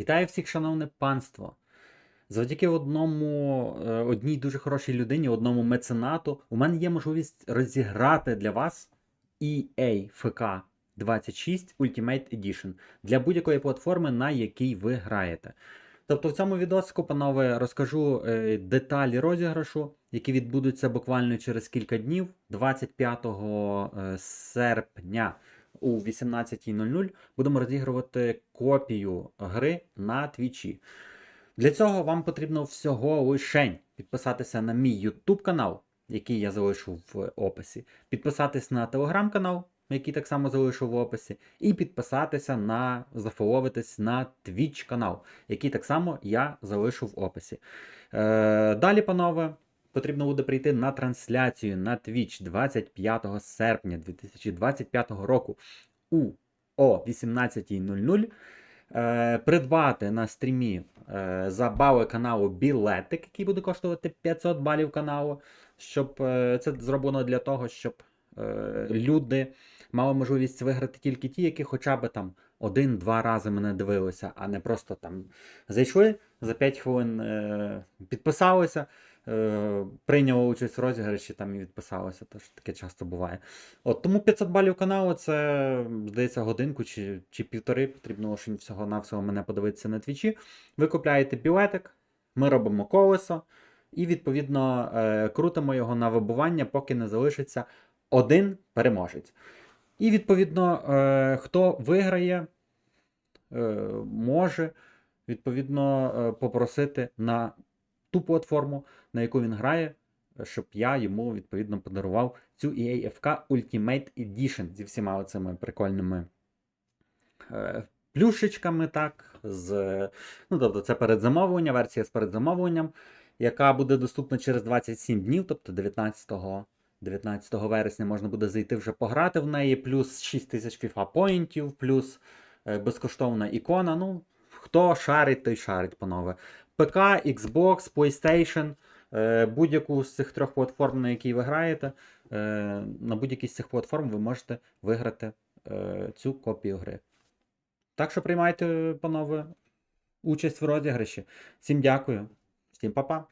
Вітаю всіх, шановне панство! Завдяки одному, е, одній дуже хорошій людині, одному меценату, у мене є можливість розіграти для вас EA FK 26 Ultimate Edition для будь-якої платформи, на якій ви граєте. Тобто в цьому відосику, панове, розкажу е, деталі розіграшу, які відбудуться буквально через кілька днів, 25 е, серпня у 18.00 будемо розігрувати копію гри на твічі. Для цього вам потрібно всього лишень підписатися на мій YouTube канал, який я залишу в описі, підписатись на телеграм-канал, який так само залишу в описі, і підписатися на зафоловитись на Twitch канал, який так само я залишу в описі. Е, далі, панове, потрібно буде прийти на трансляцію на Twitch 25 серпня 2025 року у о 18.00. Е, придбати на стрімі е, за бали каналу білетик, який буде коштувати 500 балів каналу. Щоб е, це зроблено для того, щоб люди мали можливість виграти тільки ті, які хоча б там один-два рази мене дивилися, а не просто там зайшли за 5 хвилин, підписалися, е, прийняли участь в розіграші там і відписалися. Тож таке часто буває. От тому 500 балів каналу це, здається, годинку чи, чи півтори. Потрібно лише всього-навсього мене подивитися на твічі. Ви купляєте білетик, ми робимо колесо і, відповідно, е, крутимо його на вибування, поки не залишиться один переможець. І, відповідно, е, хто виграє, е, може відповідно попросити на ту платформу, на яку він грає, щоб я йому відповідно подарував цю EA FK Ultimate Edition зі всіма цими прикольними е, плюшечками, так, з, ну, тобто це передзамовлення, версія з передзамовленням, яка буде доступна через 27 днів, тобто 19 19 вересня можна буде зайти вже пограти в неї, плюс 6 тисяч FIFA поінтів, плюс е, безкоштовна ікона. Ну, хто шарить, той шарить, панове. ПК, Xbox, PlayStation, е, будь-яку з цих трьох платформ, на якій ви граєте, е, на будь-якій з цих платформ ви можете виграти е, цю копію гри. Так що приймайте, панове, участь в розіграші. Всім дякую, всім па-па.